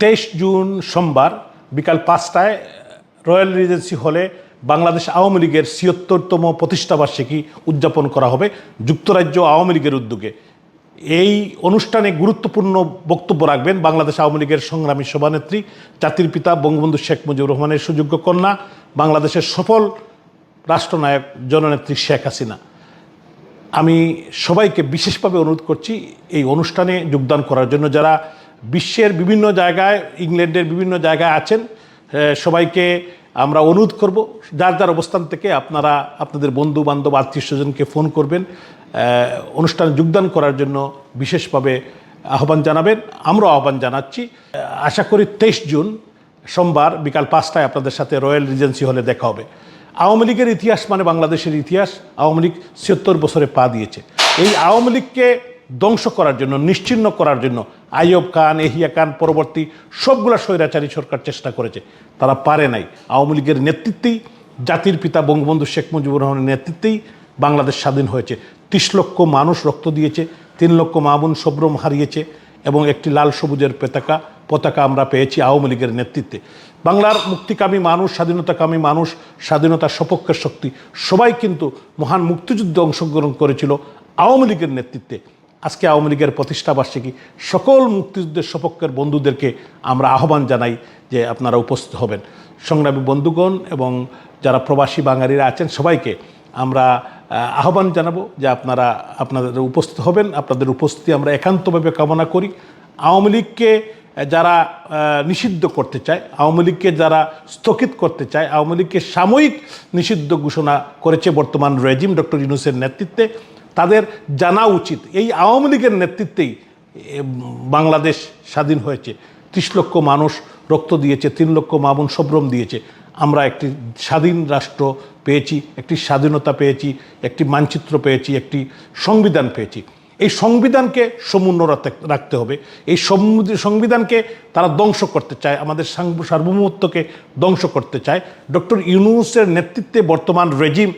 তেইশ জুন সোমবার বিকাল পাঁচটায় রয়্যাল রিজেন্সি হলে বাংলাদেশ আওয়ামী লীগের ছিয়ত্তরতম প্রতিষ্ঠাবার্ষিকী উদযাপন করা হবে। যুক্তরাজ্য আওয়ামী লীগের উদ্যোগে। এই অনুষ্ঠানে গুরুত্বপূর্ণ বক্তব্য রাখবেন বাংলাদেশ আওয়ামী লীগের সংগ্রামী সভানেত্রী, জাতির পিতা বঙ্গবন্ধু শেখ মুজিবুর রহমানের সুযোগ্য কন্যা, বাংলাদেশের সফল রাষ্ট্রনায়ক জননেত্রী শেখ হাসিনা। আমি সবাইকে বিশেষভাবে অনুরোধ করছি এই অনুষ্ঠানে যোগদান করার জন্য যারা বিশ্বের বিভিন্ন জায়গায়, ইংল্যান্ডের বিভিন্ন জায়গায় আছেন। সবাইকে আমরা অনুরোধ করব, যার যার অবস্থান থেকে আপনারা, আপনাদের বন্ধু বান্ধব আত্মীয় স্বজনকে ফোন করবেন। অনুষ্ঠানে যোগদান করার জন্য বিশেষভাবে আহ্বান জানাবেন। আমরাও আহ্বান জানাচ্ছি। আশা করি তেইশ জুন সোমবার বিকাল পাঁচটায় আপনাদের সাথে রয়্যাল রিজেন্সি হলে দেখা হবে। আওয়ামী লীগের ইতিহাস মানে বাংলাদেশের ইতিহাস। আওয়ামী লীগ ছিয়াত্তর বছরে পা দিয়েছে। এই আওয়ামী লীগকে ধ্বংস করার জন্য নিশ্চিহ্ন করার জন্য আইয়ব খান, এহিয়া খান, পরবর্তী সবগুলা স্বৈরাচারী সরকার চেষ্টা করেছে। তারা পারে নাই। আওয়ামী লীগের নেতৃত্বেই, জাতির পিতা বঙ্গবন্ধু শেখ মুজিবুর রহমানের নেতৃত্বেই বাংলাদেশ স্বাধীন হয়েছে। ত্রিশ লক্ষ মানুষ রক্ত দিয়েছে, তিন লক্ষ মামুন সব্রম হারিয়েছে এবং একটি লাল সবুজের পতাকা পতাকা আমরা পেয়েছি আওয়ামী লীগের নেতৃত্বে। বাংলার মুক্তিকামী মানুষ, স্বাধীনতাকামী মানুষ, স্বাধীনতার সপক্ষের শক্তি, সবাই কিন্তু মহান মুক্তিযুদ্ধে অংশগ্রহণ করেছিল আওয়ামী লীগের নেতৃত্বে। আজকে আওয়ামী লীগের প্রতিষ্ঠাবার্ষিকী সকল মুক্তিযুদ্ধের সপক্ষের বন্ধুদেরকে আমরা আহ্বান জানাই যে আপনারা উপস্থিত হবেন। সংগ্রামী বন্ধুগণ এবং যারা প্রবাসী বাঙালিরা আছেন, সবাইকে আমরা আহ্বান জানাব যে আপনারা আপনাদের উপস্থিত হবেন, আপনাদের উপস্থিতি আমরা একান্তভাবে কামনা করি। আওয়ামী লীগকে যারা নিষিদ্ধ করতে চায়, আওয়ামী লীগকে যারা স্থগিত করতে চায়, আওয়ামী লীগকে সাময়িক নিষিদ্ধ ঘোষণা করেছে বর্তমান রেজিম ডক্টর ইউনুসের নেতৃত্বে। তাদের জানা উচিত। এই আওয়ামী লীগের নেতৃত্বেই বাংলাদেশ স্বাধীন হয়েছে। ত্রিশ লক্ষ মানুষ রক্ত দিয়েছে, তিন লক্ষ মামুন সব্রম দিয়েছে। আমরা একটি স্বাধীন রাষ্ট্র পেয়েছি, একটি স্বাধীনতা পেয়েছি, একটি মানচিত্র পেয়েছি, একটি সংবিধান পেয়েছি। এই সংবিধানকে সমুন্ন রাখতে- হবে। এই সংবিধানকে তারা ধ্বংস করতে চায়, আমাদের সার্বভৌমত্বকে ধ্বংস করতে চায়। ডক্টর ইউনুসের নেতৃত্বে বর্তমান রেজিম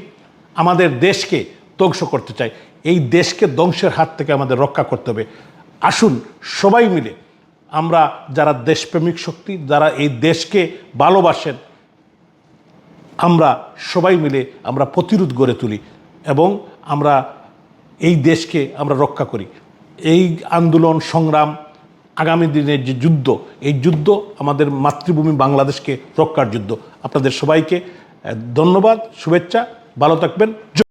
আমাদের দেশকে ধ্বংস করতে চায়। এই দেশকে ধ্বংসের হাত থেকে আমাদের রক্ষা করতে হবে। আসুন সবাই মিলে আমরা যারা দেশপ্রেমিক শক্তি, যারা এই দেশকে ভালোবাসেন, আমরা সবাই মিলে আমরা প্রতিরোধ গড়ে তুলি এবং আমরা এই দেশকে আমরা রক্ষা করি। এই আন্দোলন, সংগ্রাম, আগামী দিনের যে যুদ্ধ, এই যুদ্ধ আমাদের মাতৃভূমি বাংলাদেশকে রক্ষার যুদ্ধ। আপনাদের সবাইকে ধন্যবাদ, শুভেচ্ছা, ভালো থাকবেন।